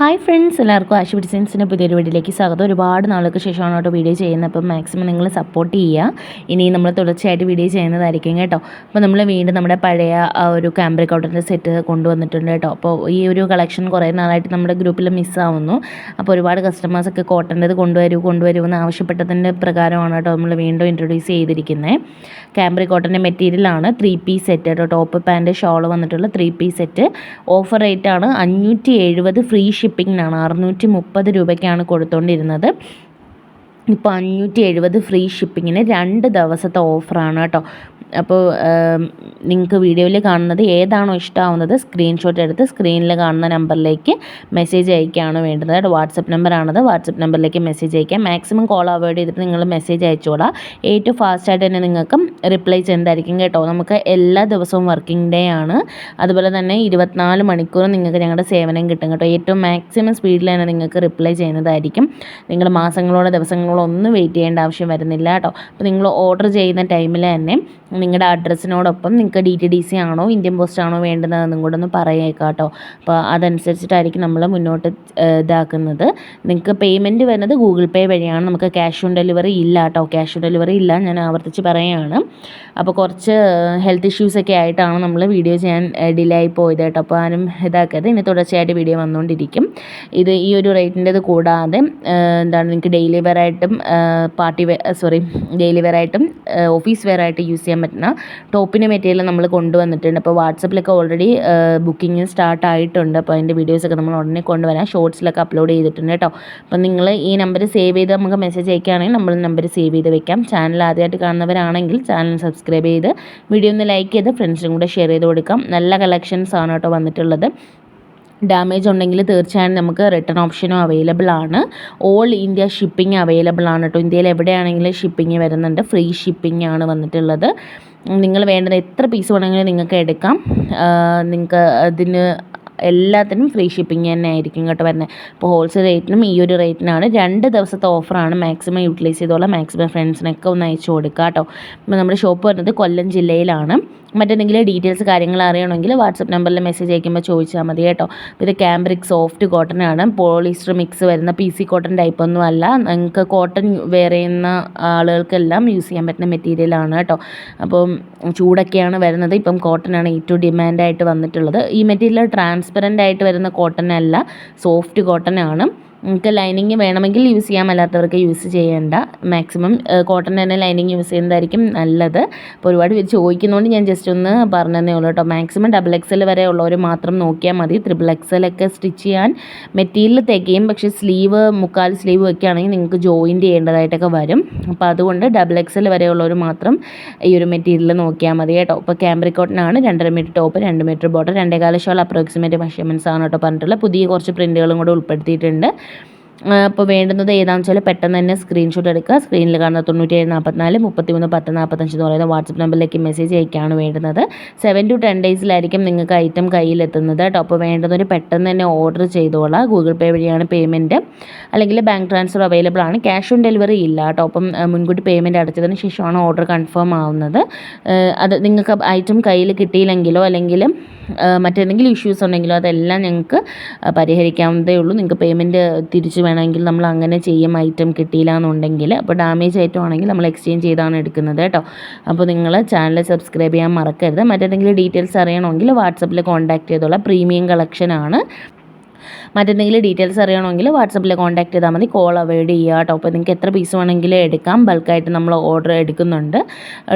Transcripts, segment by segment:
Hi friends എല്ലാവർക്കും ആശു ഡിസൈൻസിന്റെ പുതിയൊരു വീഡിയോയിലേക്ക് സ്വാഗതം. ഒരുപാട് നാളുകൾക്ക് ശേഷമാണ് കേട്ടോ വീഡിയോ ചെയ്യുന്നത്. അപ്പം മാക്സിമം നിങ്ങൾ സപ്പോർട്ട് ചെയ്യുക. ഇനി നമ്മൾ തുടർച്ചയായിട്ട് വീഡിയോ ചെയ്യുന്നതായിരിക്കും കേട്ടോ. അപ്പോൾ നമ്മൾ വീണ്ടും നമ്മുടെ പഴയ ഒരു ക്യാമ്പ്രി കോട്ടന്റെ സെറ്റ് കൊണ്ടുവന്നിട്ടുണ്ട് കേട്ടോ. അപ്പോൾ ഈ ഒരു കളക്ഷൻ കുറേ നാളായിട്ട് നമ്മുടെ ഗ്രൂപ്പിൽ മിസ്സാവുന്നു അപ്പോൾ ഒരുപാട് കസ്റ്റമേഴ്സൊക്കെ കോട്ടന്റെത് കൊണ്ടുവരൂ കൊണ്ടുവരൂ എന്ന് ആവശ്യപ്പെട്ടതിന്റെ പ്രകാരമാണ് കേട്ടോ നമ്മൾ വീണ്ടും ഇൻട്രൊഡ്യൂസ് ചെയ്തിരിക്കുന്നത് ക്യാമ്പറി കോട്ടന്റെ മെറ്റീരിയലാണ് ത്രീ പീസ് സെറ്റ് കേട്ടോ. ടോപ്പ് പാന്റ് ഷോൾ വന്നിട്ടുള്ള ത്രീ പീസ് സെറ്റ് ഓഫർ റേറ്റാണ് അഞ്ഞൂറ്റി എഴുപത് ഫ്രീ ഷിപ്പിങ്ങിനാണ്. അറുന്നൂറ്റി മുപ്പത് രൂപയ്ക്കാണ് കൊടുത്തുകൊണ്ടിരുന്നത് ഇപ്പോൾ അഞ്ഞൂറ്റി എഴുപത് ഫ്രീ ഷിപ്പിങ്ങിന് രണ്ട് ദിവസത്തെ ഓഫറാണ് കേട്ടോ. അപ്പോൾ നിങ്ങൾക്ക് വീഡിയോയിൽ കാണുന്നത് ഏതാണോ ഇഷ്ടമാവുന്നത് സ്ക്രീൻഷോട്ട് എടുത്ത് സ്ക്രീനിൽ കാണുന്ന നമ്പറിലേക്ക് മെസ്സേജ് അയക്കുകയാണ് വേണ്ടത്. വാട്സപ്പ് നമ്പറാണത് വാട്സപ്പ് നമ്പറിലേക്ക് മെസ്സേജ് അയക്കാം മാക്സിമം കോൾ അവോയ്ഡ് ചെയ്തിട്ട് നിങ്ങൾ മെസ്സേജ് അയച്ചോളാം. ഏറ്റവും ഫാസ്റ്റായിട്ട് തന്നെ നിങ്ങൾക്ക് റിപ്ലൈ ചെയ്യുന്നതായിരിക്കും കേട്ടോ. നമുക്ക് എല്ലാ ദിവസവും വർക്കിംഗ് ഡേ ആണ്. അതുപോലെ തന്നെ ഇരുപത്തിനാല് മണിക്കൂറും നിങ്ങൾക്ക് ഞങ്ങളുടെ സേവനം കിട്ടും കേട്ടോ. ഏറ്റവും മാക്സിമം സ്പീഡിൽ തന്നെ നിങ്ങൾക്ക് റിപ്ലൈ ചെയ്യുന്നതായിരിക്കും. നിങ്ങൾ മാസങ്ങളോടെ ദിവസങ്ങളോടെ ഒന്നും വെയിറ്റ് ചെയ്യേണ്ട ആവശ്യം വരുന്നില്ല കേട്ടോ. അപ്പോൾ നിങ്ങൾ ഓർഡർ ചെയ്യുന്ന ടൈമിൽ തന്നെ നിങ്ങളുടെ അഡ്രസ്സിനോടൊപ്പം നിങ്ങൾക്ക് ഡി ടി ഡി സി ആണോ ഇന്ത്യൻ പോസ്റ്റ് ആണോ വേണ്ടതെന്നും കൂടെ ഒന്ന് പറയേക്കാട്ടോ. അപ്പോൾ അതനുസരിച്ചിട്ടായിരിക്കും നമ്മൾ മുന്നോട്ട് ഇതാക്കുന്നത്. നിങ്ങൾക്ക് പേയ്മെന്റ് വരുന്നത് ഗൂഗിൾ പേ വഴിയാണ്. നമുക്ക് ക്യാഷ് ഓൺ ഡെലിവറി ഇല്ല കേട്ടോ ക്യാഷ് ഓൺ ഡെലിവറി ഇല്ല ഞാൻ ആവർത്തിച്ച് പറയുകയാണ് അപ്പോൾ കുറച്ച് ഹെൽത്ത് ഇഷ്യൂസൊക്കെ ആയിട്ടാണ് നമ്മൾ വീഡിയോ ചെയ്യാൻ ഡിലേ ആയി പോയത് കേട്ടോ. അപ്പോൾ ആരും ഇതാക്കരുത്. ഇനി തുടർച്ചയായിട്ട് വീഡിയോ വന്നുകൊണ്ടിരിക്കും ഇത് ഈ ഒരു റേറ്റിന്റെത് കൂടാതെ എന്താണ് നിങ്ങൾക്ക് ഡെയിലി വെയർ ആയിട്ടും പാർട്ടി വെ സോറി ഡെയിലി വെയർ ആയിട്ടും ഓഫീസ് വെയർ യൂസ് ചെയ്യാൻ പറ്റുന്ന. ടോപ്പിന് മെറ്റീരിയൽ നമ്മൾ കൊണ്ടുവന്നിട്ടുണ്ട്. അപ്പോൾ വാട്സപ്പിലൊക്കെ ഓൾറെഡി ബുക്കിംഗ് സ്റ്റാർട്ട് ആയിട്ടുണ്ട് അപ്പോൾ അതിന്റെ വീഡിയോസൊക്കെ നമ്മൾ ഉടനെ കൊണ്ടുവരാം. ഷോർട്സിലൊക്കെ അപ്ലോഡ് ചെയ്തിട്ടുണ്ട് കേട്ടോ. അപ്പോൾ നിങ്ങൾ ഈ നമ്പർ സേവ് ചെയ്ത് നമുക്ക് മെസ്സേജ് അയക്കുകയാണെങ്കിൽ നമ്മൾ നമ്പർ സേവ് ചെയ്ത് വെക്കാം. ചാനൽ ആദ്യമായിട്ട് കാണുന്നവരാണെങ്കിൽ ചാനൽ സബ്സ്ക്രൈബ് ചെയ്ത് വീഡിയോ ഒന്ന് ലൈക്ക് ചെയ്ത് ഫ്രണ്ട്സിനും കൂടെ ഷെയർ ചെയ്ത് കൊടുക്കാം. നല്ല കളക്ഷൻസ് ആണ് കേട്ടോ വന്നിട്ടുള്ളത്. ഡാമേജ് ഉണ്ടെങ്കിൽ തീർച്ചയായും നമുക്ക് റിട്ടേൺ ഓപ്ഷനും അവൈലബിൾ ആണ്. ഓൾ ഇന്ത്യ ഷിപ്പിംഗ് അവൈലബിൾ ആണ് കേട്ടോ ഇന്ത്യയിൽ എവിടെയാണെങ്കിലും ഷിപ്പിംഗ് വരുന്നുണ്ട്. ഫ്രീ ഷിപ്പിംഗ് ആണ് വന്നിട്ടുള്ളത്. നിങ്ങൾ വേണ്ടത് എത്ര പീസ് വേണമെങ്കിലും നിങ്ങൾക്ക് എടുക്കാം. നിങ്ങൾക്ക് അതിന് എല്ലാത്തിനും ഫ്രീ ഷിപ്പിംഗ് തന്നെ ആയിരിക്കും കേട്ടോ വരുന്നത്. അപ്പോൾ ഹോൾസെയിൽ റേറ്റിനും ഈ ഒരു റേറ്റിനാണ് രണ്ട് ദിവസത്തെ ഓഫറാണ് മാക്സിമം യൂട്ടിലൈസ് ചെയ്തോളാം. മാക്സിമം ഫ്രണ്ട്സിനൊക്കെ ഒന്ന് അയച്ചു കൊടുക്കുക കേട്ടോ നമ്മുടെ ഷോപ്പ് വരുന്നത് കൊല്ലം ജില്ലയിലാണ്. മറ്റെന്തെങ്കിലും ഡീറ്റെയിൽസ് കാര്യങ്ങൾ അറിയണമെങ്കിൽ വാട്സപ്പ് നമ്പറിൽ മെസ്സേജ് അയക്കുമ്പോൾ ചോദിച്ചാൽ മതി കേട്ടോ. ഇത് ക്യാമ്പ്രിക് സോഫ്റ്റ് കോട്ടൺ ആണ്. പോളിസ്റ്റർ മിക്സ് വരുന്ന പി സി കോട്ടൺ ടൈപ്പ് ഒന്നും അല്ല. നിങ്ങൾക്ക് കോട്ടൺ വേറെ ചെയ്യുന്ന ആളുകൾക്കെല്ലാം യൂസ് ചെയ്യാൻ പറ്റുന്ന മെറ്റീരിയലാണ് കേട്ടോ. അപ്പോൾ ചൂടൊക്കെയാണ് വരുന്നത്. ഇപ്പം കോട്ടൺ ആണ് ഏറ്റവും ഡിമാൻഡായിട്ട് വന്നിട്ടുള്ളത്. ഈ മെറ്റീരിയൽ ട്രാൻസ്പെറന്റ് ആയിട്ട് വരുന്ന കോട്ടൺ അല്ല സോഫ്റ്റ് കോട്ടൺ ആണ്. നിങ്ങൾക്ക് ലൈനിങ് വേണമെങ്കിൽ യൂസ് ചെയ്യാം അല്ലാത്തവർക്ക് യൂസ് ചെയ്യേണ്ട. മാക്സിമം കോട്ടൺ തന്നെ ലൈനിങ് യൂസ് ചെയ്യുന്നതായിരിക്കും നല്ലത്. അപ്പോൾ ഒരുപാട് പേര് ചോദിക്കുന്നതുകൊണ്ട് ഞാൻ ജസ്റ്റ് ഒന്ന് പറഞ്ഞതേ ഉള്ളൂ കേട്ടോ. മാക്സിമം ഡബിൾ എക്സൽ വരെ ഉള്ളവർ മാത്രം നോക്കിയാൽ മതി. ത്രിബിൾ എക്സലൊക്കെ സ്റ്റിച്ച് ചെയ്യാൻ മെറ്റീരിയൽ തികയും പക്ഷേ സ്ലീവ് മുക്കാൽ സ്ലീവ് വയ്ക്കുകയാണെങ്കിൽ നിങ്ങൾക്ക് ജോയിന്റ് ചെയ്യേണ്ടതായിട്ടൊക്കെ വരും. അപ്പോൾ അതുകൊണ്ട് ഡബിൾ എക്സൽ വരെ ഉള്ളവർ മാത്രം ഈ ഒരു മെറ്റീരിയൽ നോക്കിയാൽ മതി കേട്ടോ. ഇപ്പോൾ കോട്ടനാണ് രണ്ടര മീറ്റർ ടോപ്പ് രണ്ട് മീറ്റർ ബോട്ടം രണ്ടേകാല ഷോൾ അപ്രോക്സിമേറ്റ് മെഷർമെന്റ്സ് ആണ് കേട്ടോ പറഞ്ഞിട്ടുള്ളത്. പുതിയ കുറച്ച് പ്രിന്റുകളും കൂടെ ഉൾപ്പെടുത്തിയിട്ടുണ്ട്. അപ്പോൾ വേണ്ടുന്നത് ഏതാണെന്ന് വെച്ചാൽ പെട്ടെന്ന് തന്നെ സ്ക്രീൻഷോട്ട് എടുക്കുക. സ്ക്രീനിൽ കാണുന്ന തൊണ്ണൂറ്റി ഏഴ് നാൽപ്പത്തിനാല് മുപ്പത്തി മൂന്ന് പത്ത് നാൽപ്പത്തഞ്ച് എന്ന് പറയുന്ന വാട്സപ്പ് നമ്പറിലേക്ക് മെസ്സേജ് അയക്കുകയാണ് വേണ്ടുന്നത്. സെവൻ ടു ടെൻ ഡേയ്സിലായിരിക്കും നിങ്ങൾക്ക് ഐറ്റം കയ്യിലെത്തുന്നത് കേട്ടോ അപ്പോൾ വേണ്ടുന്നവർ പെട്ടെന്ന് തന്നെ ഓർഡർ ചെയ്തോളാം. ഗൂഗിൾ പേ വഴിയാണ് പേയ്മെന്റ് അല്ലെങ്കിൽ ബാങ്ക് ട്രാൻസ്ഫർ അവൈലബിൾ ആണ്. ക്യാഷ് ഓൺ ഡെലിവറി ഇല്ല കേട്ടോ അപ്പം മുൻകൂട്ടി പേയ്മെന്റ് അടച്ചതിന് ശേഷമാണ് ഓർഡർ കൺഫേം ആവുന്നത്. അത് നിങ്ങൾക്ക് ഐറ്റം കയ്യിൽ കിട്ടിയില്ലെങ്കിലോ അല്ലെങ്കിൽ മറ്റെന്തെങ്കിലും ഇഷ്യൂസ് ഉണ്ടെങ്കിലോ അതെല്ലാം ഞങ്ങൾക്ക് പരിഹരിക്കാവുന്നതേ ഉള്ളൂ. നിങ്ങൾക്ക് പേയ്മെന്റ് തിരിച്ച് വേണമെങ്കിൽ നമ്മൾ അങ്ങനെ ചെയ്യും ഐറ്റം കിട്ടിയില്ല എന്നുണ്ടെങ്കിൽ അപ്പോൾ ഡാമേജ് ഐറ്റം ആണെങ്കിൽ നമ്മൾ എക്സ്ചേഞ്ച് ചെയ്താണ് എടുക്കുന്നത് കേട്ടോ. അപ്പോൾ നിങ്ങൾ ചാനൽ സബ്സ്ക്രൈബ് ചെയ്യാൻ മറക്കരുത്. മറ്റെന്തെങ്കിലും ഡീറ്റെയിൽസ് അറിയണമെങ്കിൽ വാട്സപ്പിൽ കോൺടാക്ട് ചെയ്തോളാം. പ്രീമിയം കളക്ഷൻ ആണ്. മറ്റെന്തെങ്കിലും ഡീറ്റെയിൽസ് അറിയണമെങ്കിൽ വാട്സപ്പിൽ കോൺടാക്ട് ചെയ്താൽ മതി. കോൾ അവോയ്ഡ് ചെയ്യുക കേട്ടോ. അപ്പോൾ നിങ്ങൾക്ക് എത്ര പീസ് വേണമെങ്കിലും എടുക്കാം. ബൾക്കായിട്ട് നമ്മൾ ഓർഡർ എടുക്കുന്നുണ്ട്.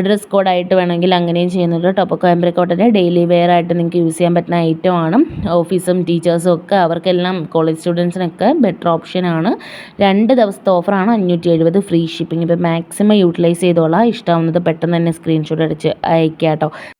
ഡ്രസ് കോഡായിട്ട് വേണമെങ്കിൽ അങ്ങനെയും ചെയ്യുന്നുണ്ട് കേട്ടോ. അപ്പോൾ കോയമ്പരക്കോട്ടന്റെ ഡെയിലി വെയർ ആയിട്ട് നിങ്ങൾക്ക് യൂസ് ചെയ്യാൻ പറ്റുന്ന ഐറ്റം ആണ്. ഓഫീസും ടീച്ചേഴ്സും ഒക്കെ അവർക്കെല്ലാം കോളേജ് സ്റ്റുഡൻസിനൊക്കെ ബെറ്റർ ഓപ്ഷനാണ് രണ്ട് ദിവസത്തെ ഓഫറാണ് അഞ്ഞൂറ്റി എഴുപത് ഫ്രീ ഷിപ്പിംഗ് ഇപ്പോൾ മാക്സിമം യൂട്ടിലൈസ് ചെയ്തോളാം. ഇഷ്ടമാവുന്നത് പെട്ടെന്ന് തന്നെ സ്ക്രീൻഷോട്ട് അടിച്ച് അയക്കാം കേട്ടോ.